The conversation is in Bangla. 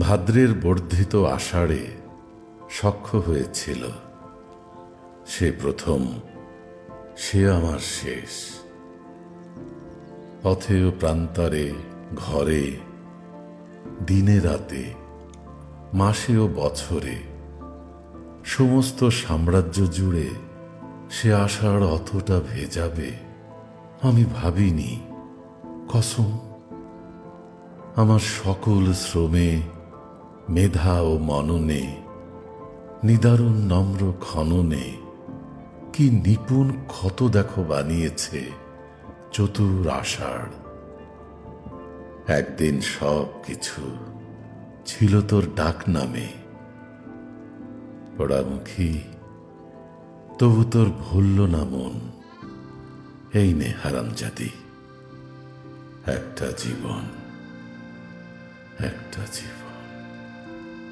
ভাদ্রের বর্ধিত আষাঢ়ে সখ্য হয়েছিল। সে প্রথম, সে আমার শেষ। পথে ও প্রান্তরে, ঘরে, দিনে রাতে, মাসে ও বছরে, সমস্ত সাম্রাজ্য জুড়ে সে আষাঢ় অতটা ভেজাবে আমি ভাবিনি। কসম? আমার সকল শ্রমে মেধা ও মননে, নিদারুণ নম্র খননে, কি নিপুণ ক্ষত দেখো বানিয়েছে চতুর আষাঢ়। একদিন সব কিছু ছিল তোর ডাক নামে। পোড়ামুখী, তবু তোর ভুলল না মন। এই নে হারামজাদি, একটা জীবন একটা জীবন।